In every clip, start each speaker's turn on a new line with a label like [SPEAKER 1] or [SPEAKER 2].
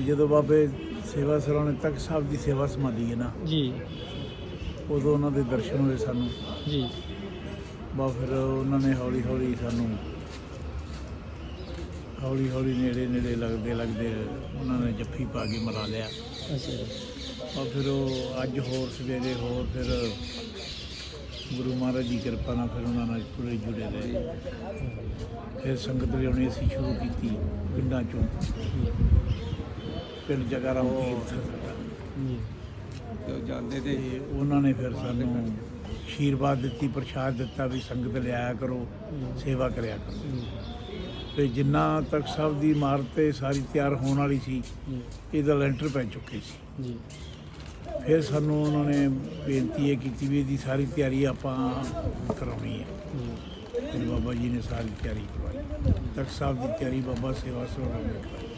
[SPEAKER 1] ਕਿ ਜਦੋਂ ਬਾਬੇ ਸੇਵਾ ਸਰਾਣੇ ਤੱਕ ਸਾਹਿਬ ਦੀ ਸੇਵਾ ਸਮਾਧੀ ਹੈ ਨਾ
[SPEAKER 2] ਜੀ।
[SPEAKER 1] ਉਦੋਂ ਉਹਨਾਂ ਦੇ ਦਰਸ਼ਨ ਹੋਏ ਸਾਨੂੰ।
[SPEAKER 2] ਜੀ।
[SPEAKER 1] ਬਾ ਫਿਰ ਉਹਨਾਂ ਨੇ ਹੌਲੀ ਹੌਲੀ ਸਾਨੂੰ ਹੌਲੀ ਹੌਲੀ ਨੇੜੇ ਨੇੜੇ ਲੱਗਦੇ ਲੱਗਦੇ ਉਹਨਾਂ ਨੇ ਜੱਫੀ ਪਾ ਕੇ ਮਰਾ ਲਿਆ।
[SPEAKER 2] ਅੱਛਾ
[SPEAKER 1] ਫਿਰ ਉਹ ਅੱਜ ਹੋਰ ਸਵੇਰੇ ਹੋਰ ਫਿਰ ਗੁਰੂ ਮਹਾਰਾਜ ਦੀ ਕਿਰਪਾ ਨਾਲ ਫਿਰ ਉਹਨਾਂ ਨਾਲ ਪੂਰੇ ਜੁੜੇ ਰਹੇ। ਫਿਰ ਸੰਗਤ ਲਿਆਉਣੀ ਅਸੀਂ ਸ਼ੁਰੂ ਕੀਤੀ ਪਿੰਡਾਂ ਚੋਂ। ਪਿੰਡ ਜਗਾਰਾਮ ਤੀਰਥ ਸਾਡਾ
[SPEAKER 2] ਜੀ
[SPEAKER 3] ਤੇ ਜਾਂਦੇ
[SPEAKER 1] ਤੇ
[SPEAKER 3] ਤੇ
[SPEAKER 1] ਉਹਨਾਂ ਨੇ ਫਿਰ ਸਾਨੂੰ ਆਸ਼ੀਰਵਾਦ ਦਿੱਤੀ ਪ੍ਰਸ਼ਾਦ ਦਿੱਤਾ ਵੀ ਸੰਗਤ ਲਿਆਇਆ ਕਰੋ ਸੇਵਾ ਕਰਿਆ ਕਰੋ। ਤੇ ਜਿੰਨਾ ਤੱਕ ਸਭ ਦੀ ਇਮਾਰਤ ਤੇ ਸਾਰੀ ਤਿਆਰ ਹੋਣ ਵਾਲੀ ਸੀ
[SPEAKER 2] ਜੀ
[SPEAKER 1] ਇਹਦਾ ਲੈਂਟਰ ਪੈ ਚੁੱਕੇ ਸੀ।
[SPEAKER 2] ਜੀ।
[SPEAKER 1] ਫਿਰ ਸਾਨੂੰ ਉਹਨਾਂ ਨੇ ਬੇਨਤੀ ਇਹ ਕੀਤੀ ਵੀ ਇਹਦੀ ਸਾਰੀ ਤਿਆਰੀ ਆਪਾਂ ਕਰਾਉਣੀ ਹੈ।
[SPEAKER 2] ਜੀ।
[SPEAKER 1] ਫਿਰ ਬਾਬਾ ਜੀ ਨੇ ਸਾਰੀ ਤਿਆਰੀ ਕਰਵਾਈ। ਤਖਤ ਸਾਹਿਬ ਦੀ ਤਿਆਰੀ ਬਾਬਾ ਸੇਵਾ ਸੋਹਣਾ ਨੇ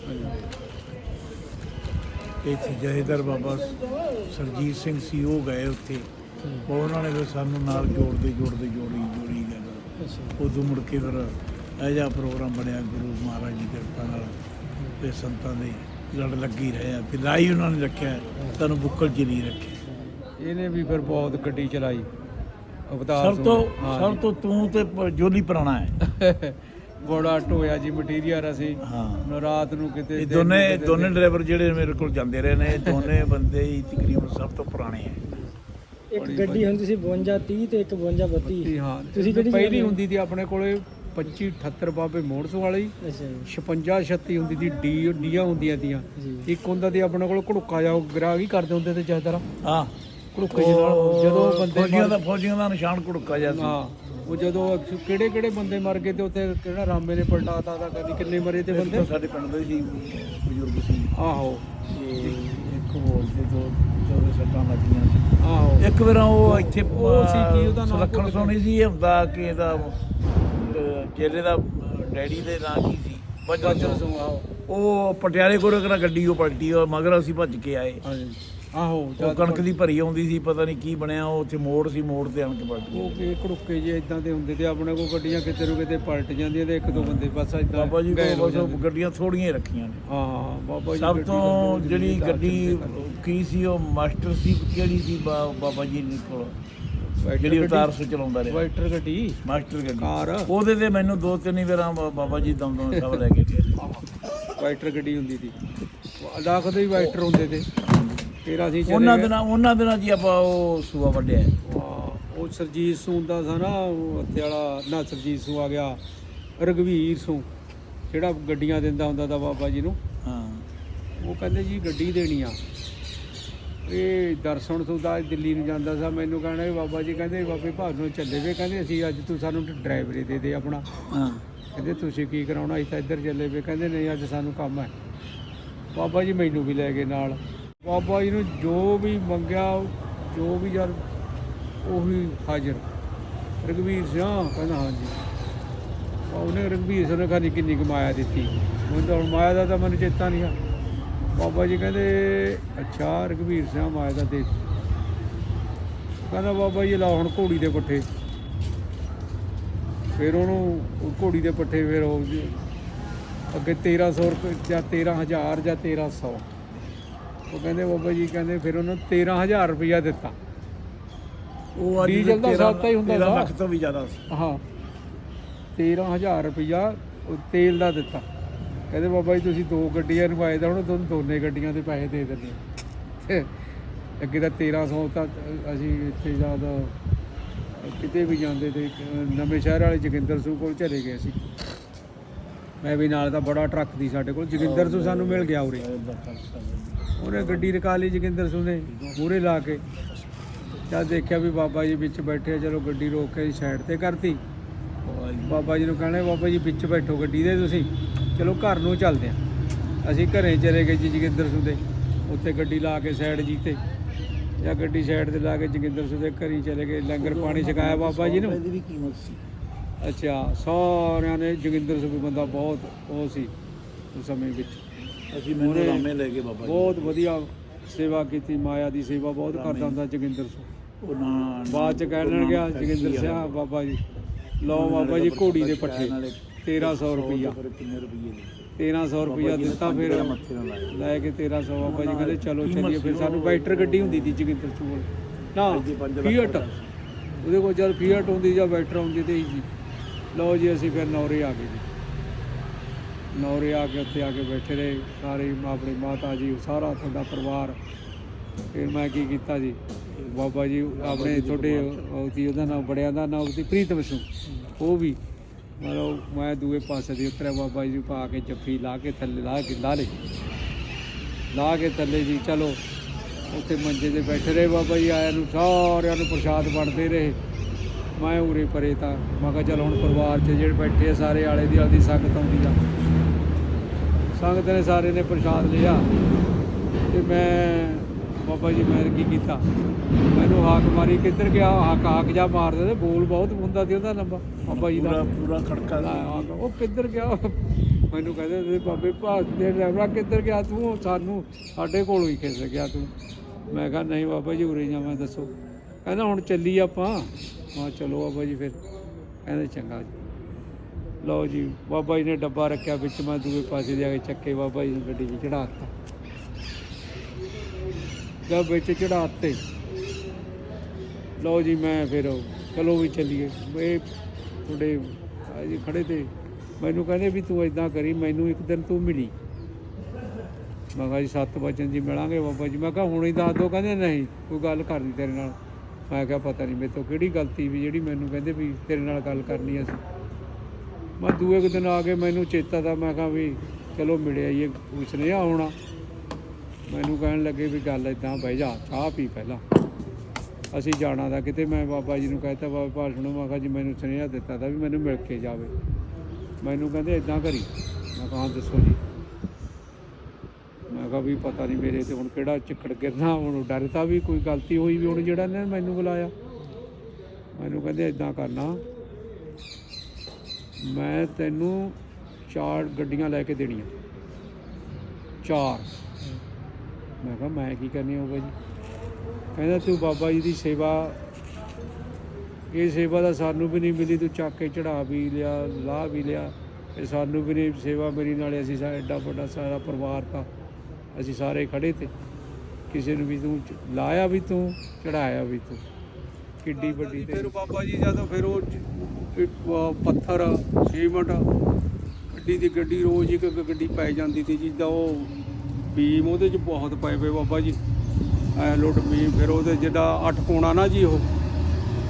[SPEAKER 1] ਤੇ ਇੱਥੇ ਜਹੇਦਾਰ ਬਾਬਾ ਸਰਜੀਤ ਸਿੰਘ ਸੀ ਉਹ ਗਏ ਉੱਥੇ। ਉਹ ਉਹਨਾਂ ਨੇ ਫਿਰ ਸਾਨੂੰ ਨਾਲ ਜੋੜਦੇ ਜੋੜਦੇ ਜੋੜੀ ਜੋੜੀ
[SPEAKER 2] ਅੱਛਾ
[SPEAKER 1] ਉਦੋਂ ਮੁੜ ਕੇ ਫਿਰ ਇਹੋ ਜਿਹਾ ਪ੍ਰੋਗਰਾਮ ਬਣਿਆ ਗੁਰੂ ਮਹਾਰਾਜ ਦੀ ਕਿਰਪਾ ਨਾਲ। ਤੇ ਸੰਤਾਂ ਦੇ ਲੜ ਲੱਗੀ ਰਹੇ ਆ। ਤੇ ਲਾਈ ਉਹਨਾਂ ਨੇ ਰੱਖਿਆ ਤੁਹਾਨੂੰ ਬੁੱਕਲ ਚ ਨਹੀਂ ਰੱਖਿਆ।
[SPEAKER 3] ਇਹਨੇ ਵੀ ਫਿਰ ਬਹੁਤ ਗੱਡੀ ਚਲਾਈ। ਅਵਤਾਰ
[SPEAKER 1] ਸਭ ਤੋਂ ਸਭ ਤੋਂ ਤੂੰ ਤੇ ਜੋਲੀ ਪੁਰਾਣਾ ਹੈ।
[SPEAKER 3] ਬੜਾ ਢੋਇਆ ਜੀ ਮਟੀਰੀਅਲ ਅਸੀਂ
[SPEAKER 1] ਹਾਂ।
[SPEAKER 3] ਰਾਤ ਨੂੰ ਕਿਤੇ
[SPEAKER 1] ਇਹ
[SPEAKER 3] ਦਿਨ
[SPEAKER 1] ਦੋਨੇ ਡਰਾਈਵਰ ਜਿਹੜੇ ਮੇਰੇ ਕੋਲ ਜਾਂਦੇ ਰਹੇ ਨੇ ਇਹ ਦੋਨੇ ਬੰਦੇ ਹੀ ਤਕਰੀਬਨ ਸਭ ਤੋਂ ਪੁਰਾਣੇ ਹੈ
[SPEAKER 2] ਇੱਕ ਗੱਡੀ ਹੁੰਦੀ ਸੀ 52 30 ਤੇ ਇੱਕ 52 32
[SPEAKER 3] ਜੀ ਹਾਂ।
[SPEAKER 2] ਤੁਸੀਂ ਕਿਹੜੀ
[SPEAKER 3] ਪਹਿਲੀ? ਹੁੰਦੀ ਸੀ ਆਪਣੇ ਕੋਲੇ 25 78 ਬਾਬੇ ਮੋੜਸ ਵਾਲੀ
[SPEAKER 2] ਅੱਛਾ ਜੀ।
[SPEAKER 3] 56 36 ਹੁੰਦੀ ਸੀ ਡੀ ਡੀਆਂ ਹੁੰਦੀਆਂ ਤੀਆਂ। ਇੱਕ ਹੁੰਦਾ ਸੀ ਆਪਣੇ ਕੋਲ ਘੜੁੱਕਾ ਜਾ ਗਰਾਗ ਹੀ ਕਰਦੇ ਹੁੰਦੇ ਤੇ ਜਹਦਰਾ
[SPEAKER 1] ਹਾਂ।
[SPEAKER 3] ਘੜੁੱਕੇ ਨਾਲ ਜਦੋਂ ਬੰਦੇ
[SPEAKER 1] ਫੌਜੀਆਂ ਦਾ ਫੌਜੀਆਂ ਦਾ ਨਿਸ਼ਾਨ ਕੁੜਕਾ ਜਾ ਸੀ।
[SPEAKER 3] ਹਾਂ। ਉਹ ਜਦੋਂ ਕਿਹੜੇ ਕਿਹੜੇ ਬੰਦੇ ਮਰ ਗਏ ਤੇ ਉੱਥੇ ਕਿਹੜਾ ਰਾਮੇ ਨੇ ਪਲਟਾਤਾ ਦਾ ਕਦੀ ਕਿੰਨੇ ਮਰੇ ਤੇ
[SPEAKER 1] ਇੱਕ
[SPEAKER 3] ਬੰਦੇ
[SPEAKER 1] ਸਾਡੇ ਪਿੰਡ ਦੇ ਸੀ ਬਜ਼ੁਰਗ ਸੀ।
[SPEAKER 3] ਆਹੋ।
[SPEAKER 1] ਤੇ ਇੱਕ ਹੋਰ ਦੇ ਦੋ ਦੋ ਸੱਟਾਂ ਲੱਗੀਆਂ ਸੀ।
[SPEAKER 3] ਆਹੋ।
[SPEAKER 1] ਇੱਕ ਵਾਰ ਉਹ ਇੱਥੇ
[SPEAKER 3] ਉਹ ਸੀ ਕੀ ਉਹਦਾ ਨਾਮ
[SPEAKER 1] ਸੁਲੱਖਣ ਸੋਣੀ ਸੀ ਇਹ ਹੁੰਦਾ ਕਿ ਇਹਦਾ ਚੇਲੇ ਦਾ ਡੈਡੀ ਦੇ ਨਾਂ ਕੀ ਸੀ? ਬਚਨ ਸਿੰਘ
[SPEAKER 3] ਆਹੋ।
[SPEAKER 1] ਉਹ ਪਟਿਆਲੇ ਕੋਲ ਕਰਾ ਗੱਡੀ ਉਹ ਪਲਟੀ ਉਹ ਮਗਰ ਅਸੀਂ ਭੱਜ ਕੇ ਆਏ।
[SPEAKER 3] ਹਾਂਜੀ। ਆਹੋ
[SPEAKER 1] ਉਹ ਕਣਕ ਦੀ ਭਰੀ ਆਉਂਦੀ ਸੀ ਪਤਾ ਨਹੀਂ ਕੀ ਬਣਿਆ ਉਹ ਉੱਥੇ ਮੋੜ ਸੀ ਮੋੜ ਤੇ ਆਣ ਕੇ ਪਲਟ ਗਈ।
[SPEAKER 3] ਉਹ ਕਿ ਘੜੁੱਕੇ ਜੇ ਇਦਾਂ ਦੇ ਹੁੰਦੇ ਤੇ ਆਪਣੇ ਕੋਲ ਗੱਡੀਆਂ ਕਿਤੇ ਨੂੰ ਕਿਤੇ ਪਲਟ ਜਾਂਦੀਆਂ ਤੇ ਇੱਕ ਦੋ ਬੰਦੇ ਬਸ ਇਦਾਂ
[SPEAKER 1] ਬਾਬਾ ਜੀ ਕੋਲ ਬਸ ਗੱਡੀਆਂ ਥੋੜੀਆਂ ਹੀ ਰੱਖੀਆਂ ਨੇ।
[SPEAKER 3] ਹਾਂ ਬਾਬਾ ਜੀ
[SPEAKER 1] ਸਭ ਤੋਂ ਜਿਹੜੀ ਗੱਡੀ। ਕੀ ਸੀ ਉਹ ਮਾਸਟਰ ਸੀ ਕਿਹੜੀ ਸੀ ਬਾਬਾ ਜੀ ਦੇ ਕੋਲ? ਜਿਹੜੀ ਅਵਤਾਰ ਸੋ ਚਲਾਉਂਦਾ ਰਿਹਾ।
[SPEAKER 3] ਵਾਈਟਰ ਗੱਡੀ?
[SPEAKER 1] ਮਾਸਟਰ ਗੱਡੀ।
[SPEAKER 3] ਕਾਰ?
[SPEAKER 1] ਉਹਦੇ ਤੇ ਮੈਨੂੰ ਦੋ ਤਿੰਨ ਵਾਰਾਂ ਬਾਬਾ ਜੀ ਦਮ ਦਮ ਸਭ ਲੈ ਕੇ ਗਏ।
[SPEAKER 3] ਵਾਈਟਰ ਗੱਡੀ ਹੁੰਦੀ ਸੀ। ਲੱਖ ਦੇ ਵਾਈਟਰ ਹੁੰਦੇ ਤੇ। ਤੇਰਾ ਸੀ ਚਲੇ
[SPEAKER 1] ਉਹਨਾਂ
[SPEAKER 3] ਗਏ।
[SPEAKER 1] ਦਿਨਾਂ ਉਹਨਾਂ ਦਿਨਾਂ ਜੀ ਆਪਾਂ ਉਹ ਸੂਆ ਵੱਢਿਆ। ਹੈ।
[SPEAKER 3] ਹਾਂ, ਉਹ ਸਰਜੀਤ ਸੂ ਦਾ ਸੀ ਨਾ ਉਹ ਹੱਥੇ ਵਾਲਾ ਨਾ ਸਰਜੀਤ ਸੂ ਆ ਗਿਆ ਰਗਵੀਰ ਸੂ ਜਿਹੜਾ ਗੱਡੀਆਂ ਦਿੰਦਾ ਹੁੰਦਾ ਤਾਂ ਬਾਬਾ ਜੀ ਨੂੰ।
[SPEAKER 1] ਹਾਂ।
[SPEAKER 3] ਉਹ ਕਹਿੰਦੇ ਜੀ ਗੱਡੀ ਦੇਣੀ ਆ। ਇਹ ਦਰਸ਼ਨ ਤੋਂ ਦਾ ਦਿੱਲੀ ਨੂੰ ਜਾਂਦਾ ਸੀ ਮੈਨੂੰ ਕਹਿਣਾ ਵੀ ਬਾਬਾ ਜੀ ਕਹਿੰਦੇ ਬਾਬੇ ਭਾਗ ਨੂੰ ਚੱਲੇ ਵੇ ਕਹਿੰਦੇ ਅਸੀਂ ਅੱਜ ਤੂੰ ਸਾਨੂੰ ਡਰਾਈਵਰੀ ਦੇ ਦੇ ਆਪਣਾ।
[SPEAKER 1] ਹਾਂ।
[SPEAKER 3] ਕਹਿੰਦੇ ਤੁਸੀਂ ਕੀ ਕਰਾਉਣਾ ਅਸੀਂ ਤਾਂ ਇੱਧਰ ਚੱਲੇ ਵੇ ਕਹਿੰਦੇ ਨਹੀਂ ਅੱਜ ਸਾਨੂੰ ਕੰਮ ਹੈ। ਬਾਬਾ ਜੀ ਮੈਨੂੰ ਵੀ ਲੈ ਗਏ ਨਾਲ। ਬਾਬਾ ਜੀ ਨੂੰ ਜੋ ਵੀ ਮੰਗਿਆ, ਜੋ ਵੀ ਯਾਰ, ਉਹੀ ਹਾਜ਼ਰ। ਰਗਵੀਰ ਸਿੰਘ ਕਹਿੰਦਾ, ਹਾਂਜੀ। ਉਹਨੇ ਰਗਵੀਰ ਸਿੰਘ ਨੇ ਖਾਨੀ ਕਿੰਨੀ ਕਮਾਇਆ ਦਿੱਤੀ। ਮੈਨੂੰ ਤਾਂ ਹੁਣ ਮਾਇਆ ਦਾ ਤਾਂ ਮੈਨੂੰ ਚੇਤਾ ਨਹੀਂ ਆ। ਬਾਬਾ ਜੀ ਕਹਿੰਦੇ, ਅੱਛਾ ਰਗਵੀਰ ਸਿੰਘ ਮਾਇਆ ਦਾ ਦੇ ਕਹਿੰਦਾ, ਬਾਬਾ ਜੀ, ਲਾਓ ਹੁਣ ਘੋੜੀ ਦੇ ਪੱਠੇ। ਫਿਰ ਉਹਨੂੰ ਘੋੜੀ ਦੇ ਪੱਠੇ ਫਿਰ ਉਹ ਜੀ ਅੱਗੇ 1300 ਰੁਪਏ ਜਾਂ 13000 ਜਾਂ 1300 ਉਹ ਕਹਿੰਦੇ ਬਾਬਾ ਜੀ ਕਹਿੰਦੇ ਫਿਰ ਉਹਨੂੰ 13000 ਰੁਪਇਆ ਦਿੱਤਾ।
[SPEAKER 1] ਉਹ ਅੱਜ
[SPEAKER 3] ਡੀਜ਼ਲ ਦਾ ਸਸਤਾ ਹੀ ਹੁੰਦਾ
[SPEAKER 1] ਤੇਰਾਂ
[SPEAKER 3] ਸੀ।
[SPEAKER 1] ਲੱਖ ਤੋਂ ਵੀ ਜ਼ਿਆਦਾ ਸੀ।
[SPEAKER 3] ਹਾਂ। 13000 ਰੁਪਇਆ ਉਹ ਤੇਲ ਦਾ ਦਿੱਤਾ। ਕਹਿੰਦੇ ਬਾਬਾ ਜੀ ਤੁਸੀਂ ਦੋ ਗੱਡੀਆਂ ਨੂੰ ਆਏ ਤਾਂ ਹੁਣ ਤੁਹਾਨੂੰ ਦੋਨੇ ਗੱਡੀਆਂ ਦੇ ਪੈਸੇ ਦੇ ਦਿੰਦੇ। ਅੱਗੇ ਤਾਂ 1300 ਤਾਂ ਅਸੀਂ ਇੱਥੇ ਜ਼ਿਆਦਾ ਕਿਤੇ ਵੀ ਜਾਂਦੇ ਤੇ ਨਵੇਂ ਸ਼ਹਿਰ ਵਾਲੇ ਜੋਗਿੰਦਰ ਸਿੰਘ ਕੋਲ ਚਲੇ ਗਏ ਸੀ ਮੈਂ ਵੀ ਨਾਲ ਤਾਂ ਬੜਾ ਟਰੱਕ ਦੀ ਸਾਡੇ ਕੋਲ। ਜੋਗਿੰਦਰ ਸਿੰਘ ਸਾਨੂੰ ਮਿਲ ਗਿਆ ਉਰੇ। ਉਹਨੇ ਗੱਡੀ ਰਕਾ ਲਈ ਜੋਗਿੰਦਰ ਸਿੰਘ ਨੇ, ਮੂਹਰੇ ਲਾ ਕੇ। ਜਦ ਦੇਖਿਆ ਵੀ ਬਾਬਾ ਜੀ ਵਿੱਚ ਬੈਠੇ ਚਲੋ ਗੱਡੀ ਰੋਕ ਕੇ ਸਾਈਡ ਤੇ ਕਰਤੀ। ਬਾਬਾ ਜੀ ਨੂੰ ਕਹਿਣਾ ਬਾਬਾ ਜੀ ਵਿੱਚ ਬੈਠੋ ਗੱਡੀ ਦੇ ਤੁਸੀਂ। ਚਲੋ ਘਰ ਨੂੰ ਚੱਲਦੇ ਆ। ਅਸੀਂ ਘਰੇ ਚਲੇ ਗਏ ਜੀ ਜੋਗਿੰਦਰ ਸਿੰਘ ਦੇ। ਉੱਥੇ ਗੱਡੀ ਲਾ ਕੇ ਸਾਈਡ ਜੀਤੇ। ਜਾਂ ਗੱਡੀ ਸਾਈਡ ਤੇ ਲਾ ਕੇ ਜੋਗਿੰਦਰ ਸਿੰਘ ਦੇ ਘਰੀ ਚਲੇ ਗਏ। ਲੰਗਰ ਪਾਣੀ ਛਕਾਇਆ ਬਾਬਾ ਜੀ ਨੂੰ।
[SPEAKER 1] ਕੀਮਤ
[SPEAKER 3] ਅੱਛਾ ਸਾਰਿਆਂ ਨੇ ਜੋਗਿੰਦਰ ਸਿੰਘ ਬੰਦਾ ਬਹੁਤ ਉਹ ਸੀ ਉਸ ਸਮੇਂ ਵਿੱਚ।
[SPEAKER 1] ਅਸੀਂ ਮੈਨੂੰ ਲੈ ਕੇ ਬਾਬਾ ਜੀ
[SPEAKER 3] ਬਹੁਤ ਵਧੀਆ ਸੇਵਾ ਕੀਤੀ ਮਾਇਆ ਦੀ ਸੇਵਾ ਬਹੁਤ ਕਰਦਾ ਹੁੰਦਾ ਜੋਗਿੰਦਰ ਸਿੰਘ।
[SPEAKER 1] ਉਹ ਨਾ
[SPEAKER 3] ਬਾਅਦ ਚ ਕਹਿਣ ਲੱਗਿਆ ਜੋਗਿੰਦਰ ਸਿੰਘ ਬਾਬਾ ਜੀ। ਲਓ ਬਾਬਾ ਜੀ ਘੋੜੀ ਦੇ ਪੱਠੇ 1300 ਰੁਪਈਆ।
[SPEAKER 1] ਫਿਰ ਕਿੰਨੇ ਰੁਪਏ ਦਿੱਤੇ?
[SPEAKER 3] 1300 ਰੁਪਇਆ ਦਿੱਤਾ ਫਿਰ। ਲੈ ਕੇ 1300 ਬਾਬਾ ਜੀ ਕਹਿੰਦੇ ਚਲੋ ਚੱਲੀਏ ਫਿਰ ਸਾਨੂੰ ਬਾਈਟਰ ਗੱਡੀ ਹੁੰਦੀ ਸੀ ਜਗਿੰਦਰ ਚੂਲ ਨਾ ਫੀਅਟ ਉਹਦੇ ਕੋਲ ਜਦ ਫੀਅਟ ਹੁੰਦੀ ਜਾਂ ਬਾਈਟਰ ਹੁੰਦੀ ਤੇ ਜੀ ਲਓ ਜੀ ਅਸੀਂ ਫਿਰ ਨੌਰੇ ਆ ਗਏ ਜੀ। ਨੌਰੇ ਆ ਕੇ ਉੱਥੇ ਆ ਕੇ ਬੈਠੇ ਰਹੇ। ਸਾਰੇ ਆਪਣੀ ਮਾਤਾ ਜੀ ਸਾਰਾ ਤੁਹਾਡਾ ਪਰਿਵਾਰ। ਫਿਰ ਮੈਂ ਕੀ ਕੀਤਾ ਜੀ? ਬਾਬਾ ਜੀ ਆਪਣੇ ਤੁਹਾਡੇ ਉਹ ਸੀ ਉਹਦਾ ਨਾਮ ਬੜਿਆਂ ਦਾ ਨਾਮ ਸੀ ਪ੍ਰੀਤਮ ਸਿੰਘ ਉਹ ਵੀ ਮਤਲਬ ਮੈਂ ਦੂਏ ਪਾਸੇ ਦੀ ਉਤਰਿਆ ਬਾਬਾ ਜੀ ਪਾ ਕੇ ਜੱਫੀ ਲਾ ਕੇ ਥੱਲੇ ਲਾ ਕੇ ਲਾ ਲੇ ਲਾ ਕੇ ਥੱਲੇ ਜੀ ਚਲੋ ਉੱਥੇ ਮੰਜੇ ਤੇ ਬੈਠੇ ਰਹੇ ਬਾਬਾ ਜੀ ਆਇਆਂ ਨੂੰ ਸਾਰਿਆਂ ਨੂੰ ਪ੍ਰਸ਼ਾਦ ਵੰਡਦੇ ਰਹੇ। ਮੈਂ ਉਰੇ ਪਰੇ ਤਾਂ ਮੈਂ ਕਿਹਾ ਚਲ ਹੁਣ ਪਰਿਵਾਰ 'ਚ ਜਿਹੜੇ ਬੈਠੇ ਆ ਸਾਰੇ ਆਲੇ ਦੀ ਆਲੀ ਸੰਗਤ ਆਉਂਦੀ ਆ। ਸੰਗਤ ਨੇ ਸਾਰੇ ਨੇ ਪ੍ਰਸ਼ਾਦ ਲਿਆ ਤੇ ਮੈਂ ਬਾਬਾ ਜੀ ਮੈਂ ਕੀ ਕੀਤਾ? ਮੈਨੂੰ ਹਾਕ ਮਾਰੀ ਕਿੱਧਰ ਗਿਆ? ਹਾਕ ਹਾਕ ਜਾ ਮਾਰਦੇ ਤੇ ਬੋਲ ਬਹੁਤ ਹੁੰਦਾ ਸੀ ਉਹਦਾ ਲੰਬਾ ਬਾਬਾ ਜੀ ਦਾ।
[SPEAKER 1] ਪੂਰਾ ਪੂਰਾ ਖੜਕਾ।
[SPEAKER 3] ਹਾਂ, ਉਹ ਕਿੱਧਰ ਗਿਆ? ਮੈਨੂੰ ਕਹਿੰਦੇ ਤੇ ਬਾਬੇ ਭਾਸ ਦੇ ਡਰਾਈਵਰਾ ਕਿੱਧਰ ਗਿਆ ਤੂੰ? ਸਾਨੂੰ ਸਾਡੇ ਕੋਲੋਂ ਹੀ ਖਿਸ ਗਿਆ ਤੂੰ। ਮੈਂ ਕਿਹਾ ਨਹੀਂ ਬਾਬਾ ਜੀ ਉਰੇ ਜਾਵਾਂ ਦੱਸੋ। ਕਹਿੰਦਾ ਹੁਣ ਚੱਲੀ ਆਪਾਂ। ਮੈਂ ਚਲੋ ਬਾਬਾ ਜੀ ਫਿਰ। ਕਹਿੰਦੇ ਚੰਗਾ ਜੀ। ਲਓ ਜੀ, ਬਾਬਾ ਜੀ ਨੇ ਡੱਬਾ ਰੱਖਿਆ ਵਿੱਚ, ਮੈਂ ਦੂਏ ਪਾਸੇ ਜਾ ਕੇ ਚੱਕੇ ਬਾਬਾ ਜੀ ਨੂੰ ਗੱਡੀ 'ਚ ਚੜਾਤਾ ਜਦ ਵਿੱਚ ਚੜਾਤੇ ਲਓ ਜੀ, ਮੈਂ ਫਿਰ ਚਲੋ ਵੀ ਚੱਲੀਏ। ਇਹ ਤੁਹਾਡੇ ਜੀ ਖੜੇ ਤੇ ਮੈਨੂੰ ਕਹਿੰਦੇ ਵੀ ਤੂੰ ਇਦਾਂ ਕਰੀ, ਮੈਨੂੰ ਇੱਕ ਦਿਨ ਤੂੰ ਮਿਲੀ। ਮੈਂ ਕਿਹਾ ਜੀ 7 ਵਜੇ ਜੀ ਮਿਲਾਂਗੇ ਬਾਬਾ ਜੀ। ਮੈਂ ਕਿਹਾ ਹੁਣ ਹੀ ਦੱਸ ਦੋ ਕਹਿੰਦੇ ਨਹੀਂ, ਕੋਈ ਗੱਲ ਕਰਨੀ ਤੇਰੇ ਨਾਲ। ਮੈਂ ਕਿਹਾ ਪਤਾ ਨਹੀਂ ਮੇਰੇ ਤੋਂ ਕਿਹੜੀ ਗਲਤੀ ਵੀ ਜਿਹੜੀ ਮੈਨੂੰ ਕਹਿੰਦੇ ਵੀ ਤੇਰੇ ਨਾਲ ਗੱਲ ਕਰਨੀ ਅਸੀਂ। ਮੈਂ ਦੂਏ ਕੁ ਦਿਨ ਆ ਕੇ ਮੈਨੂੰ ਚੇਤਾ ਦਾ ਮੈਂ ਕਿਹਾ ਵੀ ਚਲੋ ਮਿਲਿਆ ਇਹ ਉਸਨੇ ਆਉਣਾ। ਮੈਨੂੰ ਕਹਿਣ ਲੱਗੇ ਵੀ ਗੱਲ ਇਦਾਂ ਬਹਿ ਜਾ, ਚਾਹ ਪੀ ਪਹਿਲਾਂ। ਅਸੀਂ ਜਾਣਾ ਦਾ ਕਿਤੇ, ਮੈਂ ਬਾਬਾ ਜੀ ਨੂੰ ਕਹਿਤਾ, ਬਾਬਾ ਭਾਸ਼ਣ ਨੂੰ, ਮੈਂ ਕਿਹਾ ਜੀ ਮੈਨੂੰ ਸੁਨੇਹਾ ਦਿੱਤਾ ਤਾਂ ਵੀ ਮੈਨੂੰ ਮਿਲ ਕੇ ਜਾਵੇ। ਮੈਨੂੰ ਕਹਿੰਦੇ ਇਦਾਂ ਕਰੀ। ਮੈਂ ਕਿਹਾ ਦੱਸੋ ਜੀ। ਮੈਂ ਵੀ ਪਤਾ ਨਹੀਂ ਮੇਰੇ ਤੇ ਹੁਣ ਕਿਹੜਾ ਚਿੱਕੜ ਗਿਰਨਾ, ਹੁਣ ਡਰ ਤਾਂ ਵੀ ਕੋਈ ਗਲਤੀ ਹੋਈ ਵੀ ਹੁਣ ਜਿਹੜਾ ਇਹਨਾਂ ਨੇ ਮੈਨੂੰ ਬੁਲਾਇਆ। ਮੈਨੂੰ ਕਹਿੰਦੇ ਇਦਾਂ ਕਰਨਾ, ਮੈਂ ਤੈਨੂੰ ਚਾਰ ਗੱਡੀਆਂ ਲੈ ਕੇ ਦੇਣੀਆਂ। ਚਾਰ। ਮੈਂ ਕਿਹਾ, ਮੈਂ ਕੀ ਕਰਨੀ ਹੋਊਗਾ ਜੀ ਕਹਿੰਦਾ, ਤੂੰ ਬਾਬਾ ਜੀ ਦੀ ਸੇਵਾ, ਇਹ ਸੇਵਾ ਦਾ ਸਾਨੂੰ ਵੀ ਨਹੀਂ ਮਿਲੀ, ਤੂੰ ਚੱਕ ਕੇ ਚੜਾ ਵੀ ਲਿਆ ਲਾਹ ਵੀ ਲਿਆ। ਇਹ ਸਾਨੂੰ ਵੀ ਨਹੀਂ, ਸੇਵਾ ਮੇਰੀ ਨਾਲੇ ਅਸੀਂ ਸਾ ਐਡਾ ਵੱਡਾ ਸਾਰਾ ਪਰਿਵਾਰ ਤਾਂ ਅਸੀਂ ਸਾਰੇ ਖੜੇ ਤੇ। ਕਿਸੇ ਨੂੰ ਵੀ ਤੂੰ ਲਾਇਆ ਵੀ ਤੂੰ ਚੜਾਇਆ ਵੀ ਤੂੰ। ਕਿੱਡੀ ਵੱਡੀ ਤੇ ਫਿਰ ਬਾਬਾ ਜੀ ਜਦੋਂ ਫਿਰ ਉਹ ਪੱਥਰ ਸੀਮਟ ਗੱਡੀ ਦੀ ਗੱਡੀ ਰੋਜ਼ ਇੱਕ ਇੱਕ ਗੱਡੀ ਪੈ ਜਾਂਦੀ ਸੀ ਜਿੱਦਾਂ ਉਹ ਬੀਮ ਉਹਦੇ ਚ ਬਹੁਤ ਪਏ ਪਏ ਬਾਬਾ ਜੀ। ਐ ਲੁੱਟ ਬੀਮ ਫਿਰ ਉਹਦੇ ਜਿਹੜਾ ਅੱਠ ਕੋਣਾ ਨਾ ਜੀ ਉਹ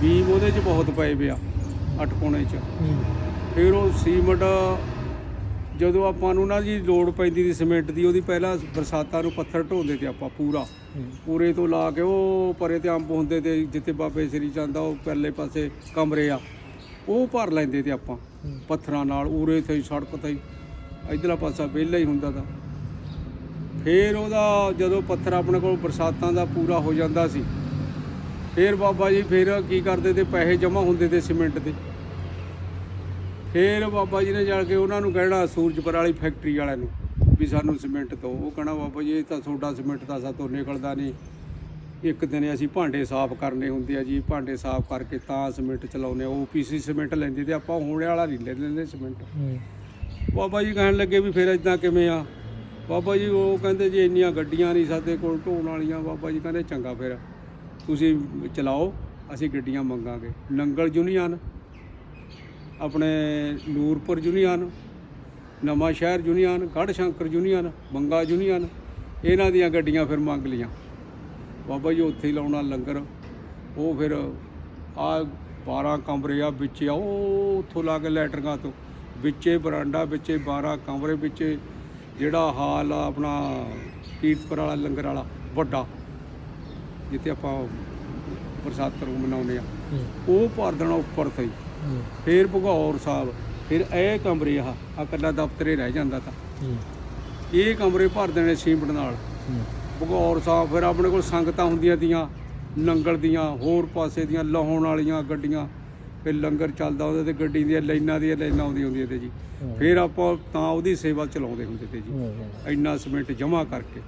[SPEAKER 3] ਬੀਮ ਉਹਦੇ ਚ ਬਹੁਤ ਪਏ ਪਿਆ ਅੱਠ ਕੋਣੇ ਚ। ਫਿਰ ਉਹ ਸੀਮਟ ਜਦੋਂ ਆਪਾਂ ਨੂੰ ਨਾ ਜੀ ਲੋੜ ਪੈਂਦੀ ਸੀ ਸੀਮੈਂਟ ਦੀ ਉਹਦੀ ਪਹਿਲਾਂ ਬਰਸਾਤਾਂ ਨੂੰ ਪੱਥਰ ਢੋਂਦੇ ਤੇ ਆਪਾਂ ਪੂਰਾ। ਪੂਰੇ ਤੋਂ ਲਾ ਕੇ ਉਹ ਪਰੇ ਤੇ ਅੰਬ ਹੁੰਦੇ ਤੇ ਜਿੱਥੇ ਬਾਬੇ ਸ੍ਰੀ ਚੰਦ ਉਹ ਪਹਿਲੇ ਪਾਸੇ ਕਮਰੇ ਆ ਉਹ ਭਰ ਲੈਂਦੇ ਤੇ ਆਪਾਂ ਪੱਥਰਾਂ ਨਾਲ ਉਰੇ ਤੇ ਸੜਕ ਤੇ। ਇੱਧਰਲਾ ਪਾਸਾ ਵਿਹਲਾ ਹੀ ਹੁੰਦਾ ਤਾਂ। ਫਿਰ ਉਹਦਾ ਜਦੋਂ ਪੱਥਰ ਆਪਣੇ ਕੋਲ ਬਰਸਾਤਾਂ ਦਾ ਪੂਰਾ ਹੋ ਜਾਂਦਾ ਸੀ ਫਿਰ ਬਾਬਾ ਜੀ ਫਿਰ ਕੀ ਕਰਦੇ ਤੇ ਪੈਸੇ ਜਮ੍ਹਾਂ ਹੁੰਦੇ ਤੇ ਸੀਮੈਂਟ ਦੇ। ਫਿਰ ਬਾਬਾ ਜੀ ਨੇ ਜਾ ਕੇ ਉਹਨਾਂ ਨੂੰ ਕਹਿਣਾ ਸੂਰਜਪੁਰ ਵਾਲੀ ਫੈਕਟਰੀ ਵਾਲਿਆਂ ਨੂੰ ਵੀ ਸਾਨੂੰ ਸੀਮੈਂਟ ਦਿਓ। ਉਹ ਕਹਿਣਾ ਬਾਬਾ ਜੀ ਇਹ ਤਾਂ ਤੁਹਾਡਾ ਸੀਮੈਂਟ ਤਾਂ ਸਾਤੋਂ ਨਿਕਲਦਾ ਨਹੀਂ। ਇੱਕ ਦਿਨ ਅਸੀਂ ਭਾਂਡੇ ਸਾਫ਼ ਕਰਨੇ ਹੁੰਦੇ ਆ ਜੀ। ਭਾਂਡੇ ਸਾਫ਼ ਕਰਕੇ ਤਾਂ ਸੀਮੈਂਟ ਚਲਾਉਨੇ ਉਹ ਪੀਸੀ ਸੀਮੈਂਟ ਲੈਂਦੇ ਤੇ ਆਪਾਂ ਹੋਣੇ ਵਾਲਾ ਨਹੀਂ ਲੈ ਲੈਂਦੇ ਸੀਮੈਂਟ। ਬਾਬਾ ਜੀ ਕਹਿਣ ਲੱਗੇ ਵੀ ਫਿਰ ਇਦਾਂ ਕਿਵੇਂ ਆ? ਬਾਬਾ ਜੀ ਉਹ ਕਹਿੰਦੇ ਜੀ ਇੰਨੀਆਂ ਗੱਡੀਆਂ ਨਹੀਂ ਸਾਡੇ ਕੋਲ ਢੋਣ ਵਾਲੀਆਂ। ਬਾਬਾ ਜੀ ਕਹਿੰਦੇ ਚੰਗਾ ਫਿਰ ਤੁਸੀਂ ਚਲਾਓ ਅਸੀਂ ਗੱਡੀਆਂ ਮੰਗਾਂਗੇ। ਨੰਗਲ ਯੂਨੀਅਨ ਆਪਣੇ Nurpur union Nawan Shahr union Garh Shankar union Manga union ਇਹਨਾਂ ਦੀਆਂ ਗੱਡੀਆਂ ਫਿਰ ਮੰਗ ਲੀਆਂ ਬਾਬਾ ਜੀ ਉੱਥੇ ਹੀ ਲਾਉਣਾ ਲੰਗਰ ਉਹ ਫਿਰ ਆ 12 ਕਮਰੇ ਆ ਵਿੱਚ ਆ ਉਹ ਉੱਥੋਂ ਲਾ ਕੇ ਲੈਟਰੀਆਂ ਤੋਂ। ਵਿੱਚੇ ਬਰਾਂਡਾ ਵਿੱਚੇ 12 ਕਮਰੇ ਵਿੱਚੇ ਜਿਹੜਾ ਹਾਲ ਆ ਆਪਣਾ ਕੀਰਤਪੁਰ ਵਾਲਾ ਲੰਗਰ ਵਾਲਾ ਵੱਡਾ ਜਿੱਥੇ ਆਪਾਂ ਬਰਸਾਤ ਨੂੰ ਮਨਾਉਂਦੇ ਆ। ਉਹ ਭਰ ਦੇਣਾ ਉੱਪਰ ਤੇ। ਫਿਰ ਭਗੌਰ ਸਾਹਿਬ ਫਿਰ ਇਹ ਕਮਰੇ ਆ ਆ ਕੱਲਾ ਦਫ਼ਤਰੇ ਰਹਿ ਜਾਂਦਾ ਤਾਂ। ਇਹ ਕਮਰੇ ਭਰ ਦੇਣੇ ਸੀਮਟ ਨਾਲ। ਭਗੌਰ ਸਾਹਿਬ ਫਿਰ ਆਪਣੇ ਕੋਲ ਸੰਗਤਾਂ ਹੁੰਦੀਆਂ ਦੀਆਂ ਨੰਗਲ ਦੀਆਂ ਹੋਰ ਪਾਸੇ ਦੀਆਂ ਲਾਹੌਣ ਵਾਲੀਆਂ ਗੱਡੀਆਂ। ਫਿਰ ਲੰਗਰ ਚੱਲਦਾ ਉਹਦੇ ਤੇ ਗੱਡੀ ਦੀਆਂ ਲਾਈਨਾਂ ਦੀਆਂ ਲਾਈਨਾਂ ਆਉਂਦੀਆਂ ਹੁੰਦੀਆਂ ਤੇ ਜੀ। ਫਿਰ ਆਪਾਂ ਤਾਂ ਉਹਦੀ ਸੇਵਾ ਚਲਾਉਂਦੇ ਹੁੰਦੇ ਤੇ ਜੀ। ਇੰਨਾ ਸੀਮੈਂਟ ਜਮ੍ਹਾਂ ਕਰਕੇ।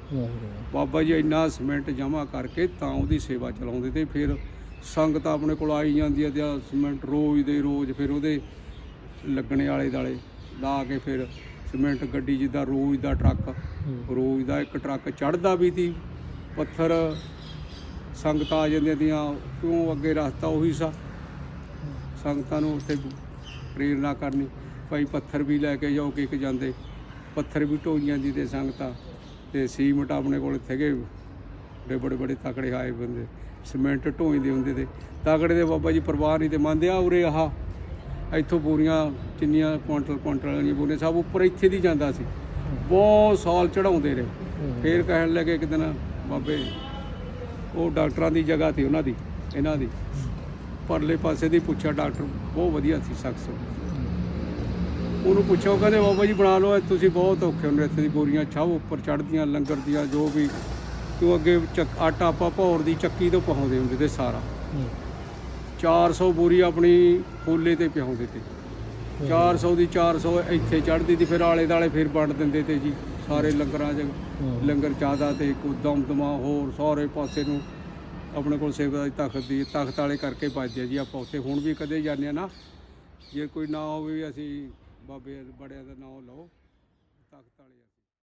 [SPEAKER 3] ਬਾਬਾ ਜੀ ਇੰਨਾ ਸੀਮੈਂਟ ਜਮ੍ਹਾਂ ਕਰਕੇ ਤਾਂ ਉਹਦੀ ਸੇਵਾ ਚਲਾਉਂਦੇ ਤੇ ਫਿਰ ਸੰਗਤ ਆਪਣੇ ਕੋਲ ਆਈ ਜਾਂਦੀ ਹੈ ਤੇ ਆਹ ਸੀਮੈਂਟ ਰੋਜ਼ ਦੇ ਰੋਜ਼ ਫਿਰ ਉਹਦੇ ਲੱਗਣੇ ਵਾਲੇ ਦਾਲੇ ਲਾ ਕੇ ਫਿਰ ਸੀਮੈਂਟ ਗੱਡੀ ਜਿੱਦਾਂ ਰੋਜ਼ ਦਾ ਟਰੱਕ ਰੋਜ਼ ਦਾ ਇੱਕ ਟਰੱਕ ਚੜਦਾ ਵੀ ਸੀ ਪੱਥਰ ਸੰਗਤਾਂ ਆ ਜਾਂਦੀਆਂ ਦੀਆਂ ਕਿਉਂ ਅੱਗੇ ਰਸਤਾ ਉਹੀ ਸਾ। ਸੰਗਤਾਂ ਨੂੰ ਉੱਥੇ ਪ੍ਰੇਰਨਾ ਕਰਨੀ ਭਾਈ ਪੱਥਰ ਵੀ ਲੈ ਕੇ ਜਾਓ ਕਿ ਜਾਂਦੇ ਪੱਥਰ ਵੀ ਢੋਈ ਜਾਂਦੀ ਤੇ ਸੰਗਤਾਂ ਤੇ ਸੀਮਟ ਆਪਣੇ ਕੋਲ ਥੇਗੇ ਬੜੇ ਬੜੇ ਬੜੇ ਤਕੜੇ ਆਏ ਬੰਦੇ। ਸੀਮੈਂਟ ਢੋਈਦੇ ਹੁੰਦੇ ਤੇ ਤਕੜੇ ਦੇ ਬਾਬਾ ਜੀ ਪਰਿਵਾਰ ਨਹੀਂ ਤੇ ਮੰਨਦੇ ਆ ਉਰੇ ਆਹ। ਇੱਥੋਂ ਬੋਰੀਆਂ ਕਿੰਨੀਆਂ ਕੁਆਂਟਲ ਕੁਆਂਟਲ ਵਾਲੀਆਂ ਬੋਰੀਆਂ ਸਭ ਉੱਪਰ ਇੱਥੇ ਦੀ ਜਾਂਦਾ ਸੀ। ਬਹੁਤ ਸਾਲ ਚੜਾਉਂਦੇ ਰਹੇ। ਫੇਰ ਕਹਿਣ ਲੱਗੇ ਕਿ ਦਿਨ ਬਾਬੇ, ਉਹ ਡਾਕਟਰਾਂ ਦੀ ਜਗ੍ਹਾ ਸੀ ਉਹਨਾਂ ਦੀ, ਇਹਨਾਂ ਦੀ। ਪਰਲੇ ਪਾਸੇ ਦੀ ਪੁੱਛਿਆ, ਡਾਕਟਰ ਬਹੁਤ ਵਧੀਆ ਸੀ ਸ਼ਖਸ ਉਹਨੂੰ ਪੁੱਛਿਆ, ਉਹ ਕਹਿੰਦੇ, ਬਾਬਾ ਜੀ ਬਣਾ ਲਓ, ਤੁਸੀਂ ਬਹੁਤ ਔਖੇ ਹੁੰਦੇ ਇੱਥੇ ਦੀ ਬੋਰੀਆਂ ਛਾਵ ਉੱਪਰ ਚੜ੍ਹਦੀਆਂ, ਲੰਗਰ ਦੀਆਂ, ਜੋ ਵੀ ਤੂੰ ਅੱਗੇ ਚੱਕ- ਆਟਾ ਆਪਾਂ ਭੌਰ ਦੀ ਚੱਕੀ ਤੋਂ ਪਹਾਉਂਦੇ ਹੁੰਦੇ ਤੇ ਸਾਰਾ। 400 ਬੋਰੀ ਆਪਣੀ ਫੋਲੇ ਤੇ ਪਿਆਉਂਦੇ ਤੇ। 400 ਦੀ 400 ਇੱਥੇ ਚੜ੍ਹਦੀ ਤੇ ਫਿਰ ਆਲੇ ਦਾਲੇ ਫਿਰ ਵੰਡ ਦਿੰਦੇ ਤੇ ਜੀ ਸਾਰੇ ਲੰਗਰਾਂ 'ਚ ਲੰਗਰ ਚਾਹਦਾ ਤੇ ਕੋਈ ਦਮਦਮਾ ਹੋਰ ਸਾਰੇ ਪਾਸੇ ਨੂੰ ਆਪਣੇ ਕੋਲ ਸੇਵਾ ਦੀ ਤਖਤ ਦੀ ਤਖਤ ਵਾਲੇ ਕਰਕੇ ਵੱਜਦੇ ਆ ਜੀ ਆਪਾਂ ਉੱਥੇ। ਹੁਣ ਵੀ ਕਦੇ ਜਾਂਦੇ ਆ ਨਾ ਜੇ ਕੋਈ ਨਾ ਹੋਵੇ ਵੀ ਅਸੀਂ ਬਾਬੇ ਬੜਿਆਂ ਦਾ ਨਾਮ ਲਓ।